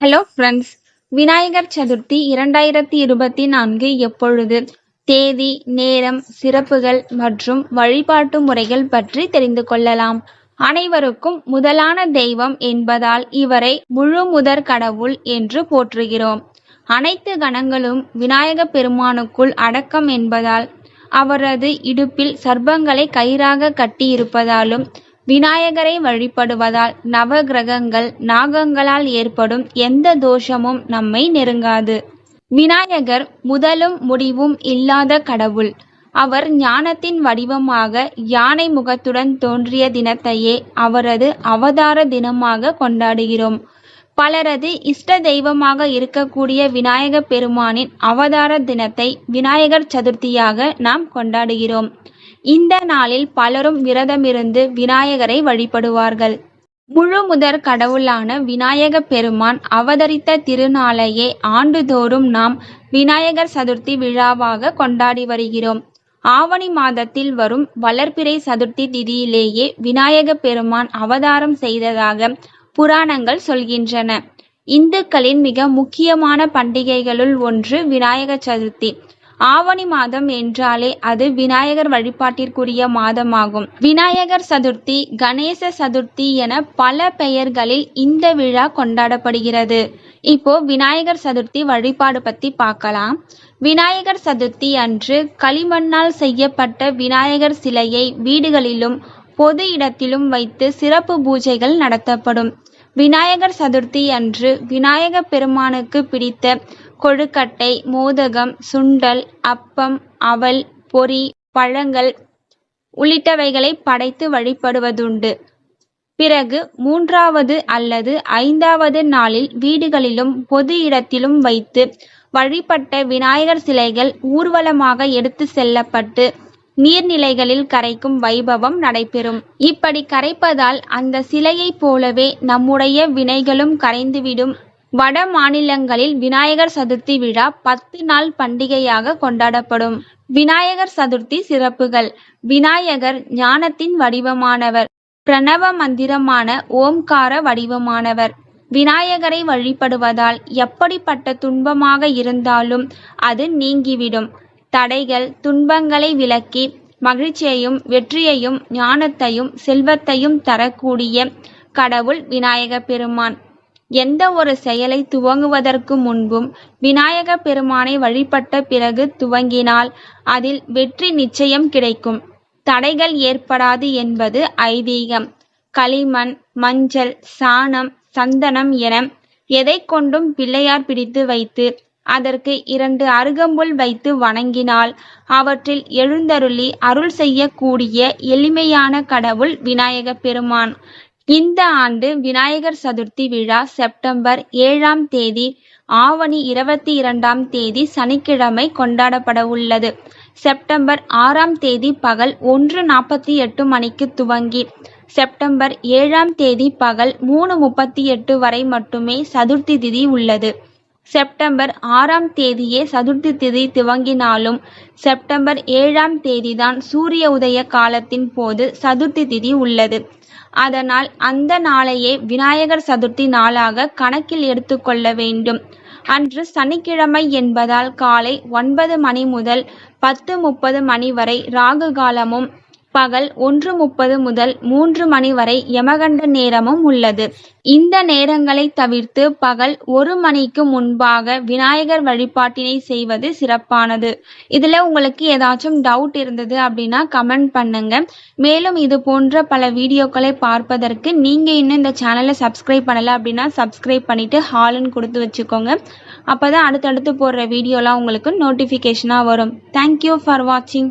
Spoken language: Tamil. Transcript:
ஹலோ ஃப்ரெண்ட்ஸ் விநாயகர் சதுர்த்தி இரண்டாயிரத்தி இருபத்தி நான்கு எப்பொழுது? தேதி நேரம் சிறப்புகள் மற்றும் வழிபாட்டு முறைகள் பற்றி தெரிந்து கொள்ளலாம். அனைவருக்கும் முதலான தெய்வம் என்பதால் இவரை முழு முதற் கடவுள் என்று போற்றுகிறோம். அனைத்து கணங்களும் விநாயக பெருமானுக்குள் அடக்கம் என்பதால் அவரது இடுப்பில் சர்பங்களை கயிறாக கட்டியிருப்பதாலும் விநாயகரை வழிபடுவதால் நவகிரகங்கள் நாகங்களால் ஏற்படும் எந்த தோஷமும் நம்மை நெருங்காது. விநாயகர் முதலும் முடிவும் இல்லாத கடவுள். அவர் ஞானத்தின் வடிவமாக யானை முகத்துடன் தோன்றிய தினத்தையே அவரது அவதார தினமாக கொண்டாடுகிறோம். பலரது இஷ்ட தெய்வமாக இருக்கக்கூடிய விநாயக பெருமானின் அவதார தினத்தை விநாயகர் சதுர்த்தியாக நாம் கொண்டாடுகிறோம். இந்த நாளில் பலரும் விரதமிருந்து விநாயகரை வழிபடுவார்கள். முழு முதற் கடவுளான விநாயக பெருமான் அவதரித்த திருநாளையே ஆண்டுதோறும் நாம் விநாயகர் சதுர்த்தி விழாவாக கொண்டாடி வருகிறோம். ஆவணி மாதத்தில் வரும் வளர்பிறை சதுர்த்தி திதியிலேயே விநாயக பெருமான் அவதாரம் செய்ததாக புராணங்கள் சொல்கின்றன. இந்துக்களின் மிக முக்கியமான பண்டிகைகளுள் ஒன்று விநாயக சதுர்த்தி. ஆவணி மாதம் என்றாலே அது விநாயகர் வழிபாட்டிற்குரிய மாதமாகும். விநாயகர் சதுர்த்தி கணேச சதுர்த்தி என பல பெயர்களில் இந்த விழா கொண்டாடப்படுகிறது. இப்போ விநாயகர் சதுர்த்தி வழிபாடு பத்தி பார்க்கலாம். விநாயகர் சதுர்த்தி அன்று களிமண்ணால் செய்யப்பட்ட விநாயகர் சிலையை வீடுகளிலும் பொது இடத்திலும் வைத்து சிறப்பு பூஜைகள் நடத்தப்படும். விநாயகர் சதுர்த்தி அன்று விநாயக பெருமானுக்கு பிடித்த கொழுக்கட்டை மோதகம் சுண்டல் அப்பம் அவல் பொரி பழங்கள் உள்ளிட்டவைகளை படைத்து வழிபடுவதுண்டு. பிறகு மூன்றாவது அல்லது ஐந்தாவது நாளில் வீடுகளிலும் பொது இடத்திலும் வைத்து வழிபட்ட விநாயகர் சிலைகள் ஊர்வலமாக எடுத்து செல்லப்பட்டு நீர்நிலைகளில் கரைக்கும் வைபவம் நடைபெறும். இப்படி கரைப்பதால் அந்த சிலையைப் போலவே நம்முடைய வினைகளும் கரைந்துவிடும். வட மாநிலங்களில் விநாயகர் சதுர்த்தி விழா பத்து நாள் பண்டிகையாக கொண்டாடப்படும். விநாயகர் சதுர்த்தி சிறப்புகள். விநாயகர் ஞானத்தின் வடிவமானவர். பிரணவ மந்திரமான ஓம்கார வடிவமானவர். விநாயகரை வழிபடுவதால் எப்படிப்பட்ட துன்பமாக இருந்தாலும் அது நீங்கிவிடும். தடைகள் துன்பங்களை விலக்கி மகிழ்ச்சியையும் வெற்றியையும் ஞானத்தையும் செல்வத்தையும் தரக்கூடிய கடவுள் விநாயக பெருமான். எந்த ஒரு செயலை துவங்குவதற்கு முன்பும் விநாயக பெருமானை வழிபட்ட பிறகு துவங்கினால் அதில் வெற்றி நிச்சயம் கிடைக்கும். தடைகள் ஏற்படாது என்பது ஐதீகம். களிமண் மஞ்சள் சாணம் சந்தனம் என எதை கொண்டும் பிள்ளையார் பிடித்து வைத்து அதற்கு இரண்டு அருகம்புல் வைத்து வணங்கினால் அவற்றில் எழுந்தருளி அருள் செய்யக்கூடிய எளிமையான கடவுள் விநாயக பெருமான். இந்த ஆண்டு விநாயகர் சதுர்த்தி விழா செப்டம்பர் ஏழாம் தேதி ஆவணி இருபத்தி இரண்டாம் தேதி சனிக்கிழமை கொண்டாடப்படவுள்ளது செப்டம்பர் ஆறாம் தேதி பகல் ஒன்று நாற்பத்தி எட்டு மணிக்கு துவங்கி செப்டம்பர் ஏழாம் தேதி பகல் மூணு முப்பத்தி எட்டு வரை மட்டுமே சதுர்த்தி திதி உள்ளது. செப்டம்பர் ஆறாம் தேதியே சதுர்த்தி திதி துவங்கினாலும் செப்டம்பர் ஏழாம் தேதிதான் சூரிய உதய காலத்தின் போது சதுர்த்தி திதி உள்ளது. அதனால் அந்த நாளையே விநாயகர் சதுர்த்தி நாளாக கணக்கில் எடுத்துக்கொள்ள வேண்டும். அன்று சனிக்கிழமை என்பதால் காலை ஒன்பது மணி முதல் பத்து முப்பது மணி வரை ராகு காலமும் பகல் ஒன்று முப்பது முதல் மூன்று மணி வரை யமகண்ட நேரமும் உள்ளது. இந்த நேரங்களை தவிர்த்து பகல் ஒரு மணிக்கு முன்பாக விநாயகர் வழிபாட்டினை செய்வது சிறப்பானது. இதுல உங்களுக்கு ஏதாச்சும் டவுட் இருந்தது அப்படின்னா கமெண்ட் பண்ணுங்க. மேலும் இது போன்ற பல வீடியோக்களை பார்ப்பதற்கு நீங்க இன்னும் இந்த சேனலை சப்ஸ்கிரைப் பண்ணல அப்படின்னா சப்ஸ்கிரைப் பண்ணிட்டு ஹாலுன்னு கொடுத்து வச்சுக்கோங்க. அப்பதான் அடுத்தடுத்து போடுற வீடியோலாம் உங்களுக்கு நோட்டிஃபிகேஷனாக வரும். தேங்க்யூ ஃபார் வாட்சிங்